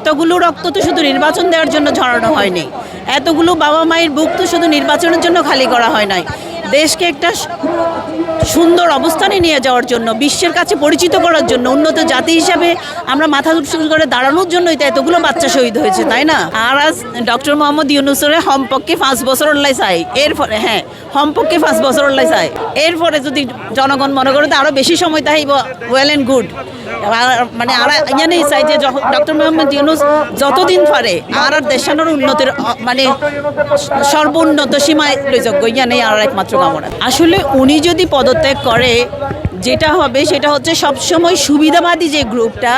এতগুলো রক্ত তো শুধু নির্বাচন দেওয়ার জন্য ঝরানো হয়নি। এতগুলো বাবা মায়ের বুক তো শুধু নির্বাচনের জন্য খালি করা হয় নাই। দেশকে একটা সুন্দর অবস্থানে নিয়ে যাওয়ার জন্য, বিশ্বের কাছে পরিচিত করার জন্য, উন্নত জাতি হিসাবে আমরা মাথা উঁচু করে দাঁড়ানোর জন্যই তো এতগুলো বাচ্চা শহীদ হয়েছে, তাই না? আর আজ ডক্টর মোহাম্মদ ইউনুসের হমপক্ষে পাঁচ বছর উল্লাই চাই। এর ফলে হ্যাঁ হমপক্ষে পাঁচ বছর উল্লাই চাই। এরপরে যদি জনগণ মনে করে তো আরও বেশি সময় তাইব ওয়েল অ্যান্ড গুড মানে আর ইয়ানেই চাই যে ডক্টর মোহাম্মদ ইউনুস যতদিন পারে আর আর দেশানোর উন্নতির মানে সর্বোন্নত সীমায় যোগ্য ইয়ানেই আর একমাত্র কামনা। আসলে উনি যদি পদত্যাগ করে, যেটা হবে সেটা হচ্ছে সবসময় সুবিধাবাদী যে গ্রুপটা,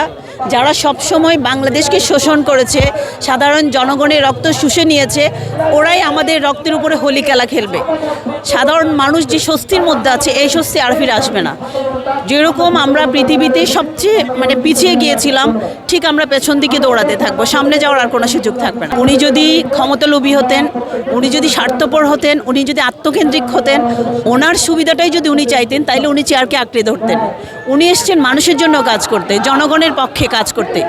যারা সবসময় বাংলাদেশকে শোষণ করেছে, সাধারণ জনগণের রক্ত শুষে নিয়েছে, ওরাই আমাদের রক্তের উপরে হোলি খেলা খেলবে। সাধারণ মানুষ যে স্বস্তির মধ্যে আছে, এই স্বস্তি আর ফিরে আসবে না। যেরকম আমরা পৃথিবীতে সবচেয়ে মানে পিছিয়ে গিয়েছিলাম, ঠিক আমরা পেছন দিকে দৌড়াতে থাকব, সামনে যাওয়ার আর কোনো সুযোগ থাকবে না। উনি যদি ক্ষমতালোভী হতেন, উনি যদি স্বার্থপর হতেন, উনি যদি আত্মকেন্দ্রিক হতেন, ওনার সুবিধাটাই যদি উনি চাইতেন, তাইলে উনি চেয়ারকে আঁকড়ে ধরতেন। উনি এসছেন মানুষের জন্য কাজ করতে, জনগণের পক্ষে কাজ করতে।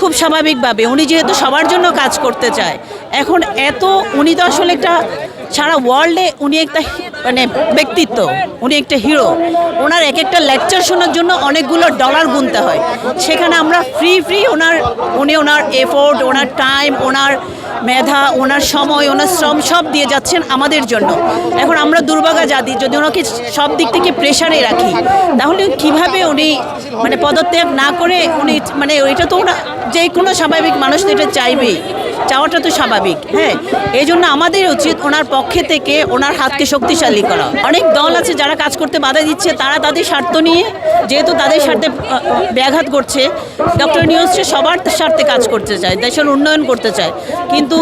খুব স্বাভাবিকভাবে উনি যেহেতু সবার জন্য কাজ করতে চায় এখন এত উনি তো আসলে একটা সারা ওয়ার্ল্ডে উনি একটা মানে ব্যক্তিত্ব, উনি একটা হিরো ওনার এক একটা লেকচার শোনার জন্য অনেকগুলো ডলার গুনতে হয়। সেখানে আমরা ফ্রি ফ্রি ওনার, উনি ওনার এফোর্ট ওনার টাইম ওনার মেধা, ওনার সময়, ওনার শ্রম সব দিয়ে যাচ্ছেন আমাদের জন্য। এখন আমরা দুর্ভাগা জাতি, যদি ওনাকে সব দিক থেকে প্রেশারে রাখি, তাহলে কীভাবে উনি মানে পদত্যাগ না করে উনি মানে ওইটা তো ওনা যে কোনো স্বাভাবিক মানুষ তো এটা চাইবেই। চাওয়াটা তো স্বাভাবিক হ্যাঁ। এই জন্য আমাদের উচিত ওনার পক্ষে থেকে ওনার হাতকে শক্তিশালী করা। অনেক দল আছে যারা কাজ করতে বাধা দিচ্ছে, তারা তাদের স্বার্থ নিয়ে যেহেতু তাদের স্বার্থে ব্যাঘাত করছে ডক্টর নিউজ সবার স্বার্থে কাজ করতে চায়, দেশের উন্নয়ন করতে চায়। কিন্তু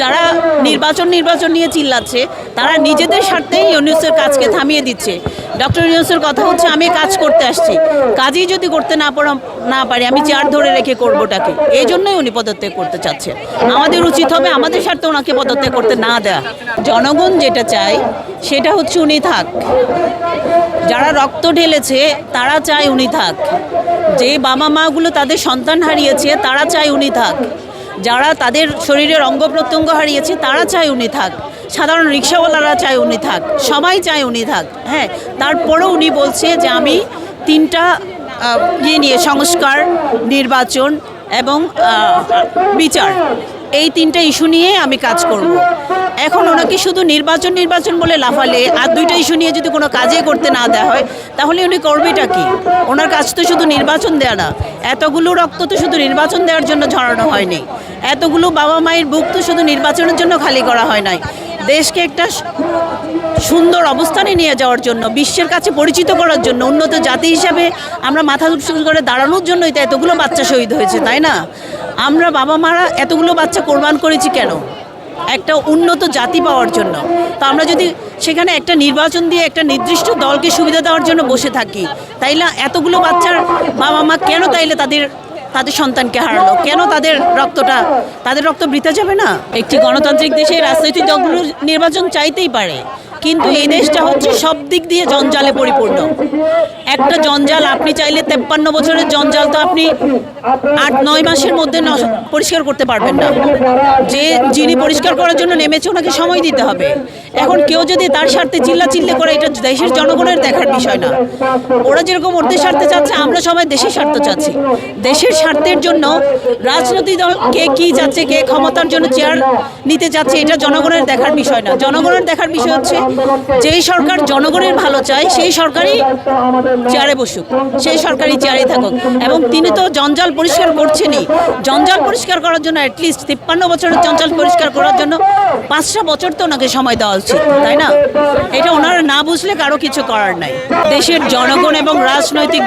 যারা নির্বাচন নির্বাচন নিয়ে চিল্লাচ্ছে, তারা নিজেদের স্বার্থেই ইউনিউসের কাজকে থামিয়ে দিচ্ছে। ডক্টর ইউনুসের কথা হচ্ছে, আমি কাজ করতে আসছি। কাজই যদি করতে না পারা, না পারি, আমি চেয়ার ধরে রেখে করবোটাকে। এই জন্যই উনি পদত্যাগ করতে চাচ্ছে। আমাদের উচিত হবে, আমাদের স্বার্থে ওনাকে পদত্যাগ করতে না দেয়া জনগণ যেটা চায়, সেটা হচ্ছে উনি থাক। যারা রক্ত ঢেলেছে, তারা চায় উনি থাক। যে বাবা মাগুলো তাদের সন্তান হারিয়েছে, তারা চায় উনি থাক। যারা তাদের শরীরের অঙ্গ প্রত্যঙ্গ হারিয়েছে, তারা চায় উনি থাক। সাধারণ রিক্সাওয়ালারা চায় উনি থাক, সবাই চায় উনি থাক হ্যাঁ। তারপরেও উনি বলছে যে আমি তিনটা ইয়ে নিয়ে, সংস্কার, নির্বাচন এবং বিচার, এই তিনটা ইস্যু নিয়ে আমি কাজ করব। এখন ওনাকে শুধু নির্বাচন নির্বাচন বলে লাফালে, আর দুইটা ইস্যু নিয়ে যদি কোনো কাজে করতে না দেওয়া হয়, তাহলে উনি করবেটা কি? ওনার কাজ তো শুধু নির্বাচন দেওয়া না, এতগুলো রক্ত তো শুধু নির্বাচন দেওয়ার জন্য ঝরানো হয়নি, এতগুলো বাবা মায়ের বুক তো শুধু নির্বাচনের জন্য খালি করা হয় নাই। দেশকে একটা সুন্দর অবস্থানে নিয়ে যাওয়ার জন্য, বিশ্বের কাছে পরিচিত করার জন্য, উন্নত জাতি হিসাবে আমরা মাথা উঁচু করে দাঁড়ানোর জন্যই তো এতগুলো বাচ্চা শহীদ হয়েছে, তাই না? আমরা বাবা মারা এতগুলো বাচ্চা কোরবান করেছি কেন? একটা উন্নত জাতি পাওয়ার জন্য। তো আমরা যদি সেখানে একটা নির্বাচন দিয়ে একটা নির্দিষ্ট দলকে সুবিধা দেওয়ার জন্য বসে থাকি, তাইলে এতগুলো বাচ্চার বাবা মা কেন তাইলে তাদের তাদের সন্তানকে হারালো। কেন তাদের রক্তটা, তাদের রক্ত বৃতে যাবে না? একটি গণতান্ত্রিক দেশে রাজনৈতিক দলগুলো নির্বাচন চাইতেই পারে। কিন্তু এই দেশটা হচ্ছে সব দিক দিয়ে জঞ্জালে পরিপূর্ণ। একটা জঞ্জাল, আপনি চাইলে তেপ্পান্ন বছরের জঞ্জাল তো আপনি আট, নয় মাসের মধ্যে পরিষ্কার করতে পারবেন না। যে যিনি পরিষ্কার করার জন্য নেমেছে, ওনাকে সময় দিতে হবে। এখন কেউ যদি তার স্বার্থে চিল্লা চিল্লে করে, এটা দেশের জনগণের দেখার বিষয় না। ওরা যেরকম ওদের স্বার্থে চাচ্ছে, আমরা সবাই দেশের স্বার্থ চাচ্ছি। দেশের স্বার্থের জন্য রাজনৈতিক দল কে কী চাচ্ছে, কে ক্ষমতার জন্য চেয়ার নিতে চাচ্ছে, এটা জনগণের দেখার বিষয় না। জনগণের দেখার বিষয় হচ্ছে যেই সরকার জনগণের ভালো চায়, সেই সরকারই চেয়ারে বসুক, সেই সরকারই চেয়ারে থাকুক। এবং তিনি তো জঞ্জাল পরিষ্কার করছেনই। জঞ্জাল পরিষ্কার করার জন্য অ্যাটলিস্ট তিপ্পান্ন বছরের জঞ্জাল পরিষ্কার করার জন্য পাঁচটা বছর তো ওনাকে সময় দেওয়া উচিত, তাই না? এটা ওনারা না বুঝলে কারও কিছু করার নাই। দেশের জনগণ এবং রাজনৈতিক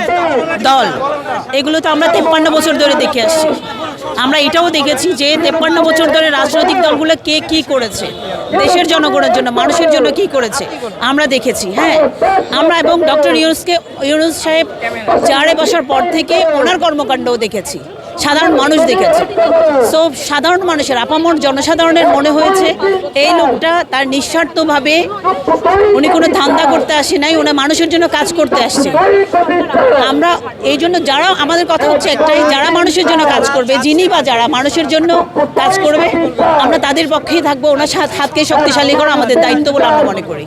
দল, এগুলো তো আমরা তিপ্পান্ন বছর ধরে দেখে আসছি। আমরা এটাও দেখেছি যে তেপ্পান্ন বছর ধরে রাজনৈতিক দলগুলো কে কি করেছে? দেশের জনগণের জন্য, মানুষের জন্য কি করেছে? আমরা দেখেছি হ্যাঁ। আমরা এবং ডক্টর ইউনুসকে, ইউনুস সাহেব চারে বসার পর থেকে ওনার কর্মকাণ্ডও দেখেছি। সাধারণ মানুষ দেখেছে। সো সাধারণ মানুষের, আপামর জনসাধারণের মনে হয়েছে, এই লোকটা তার নিঃস্বার্থভাবে উনি কোনো ধান্দা করতে আসে নাই, উনি মানুষের জন্য কাজ করতে আসছে। আমরা এই জন্য যারা আমাদের কথা হচ্ছে একটাই, যারা মানুষের জন্য কাজ করবে, যিনি বা যারা মানুষের জন্য কাজ করবে, আমরা তাদের পক্ষেই থাকব, ওনার হাতকে শক্তিশালী করা আমাদের দায়িত্ব বলে আমরা মনে করি।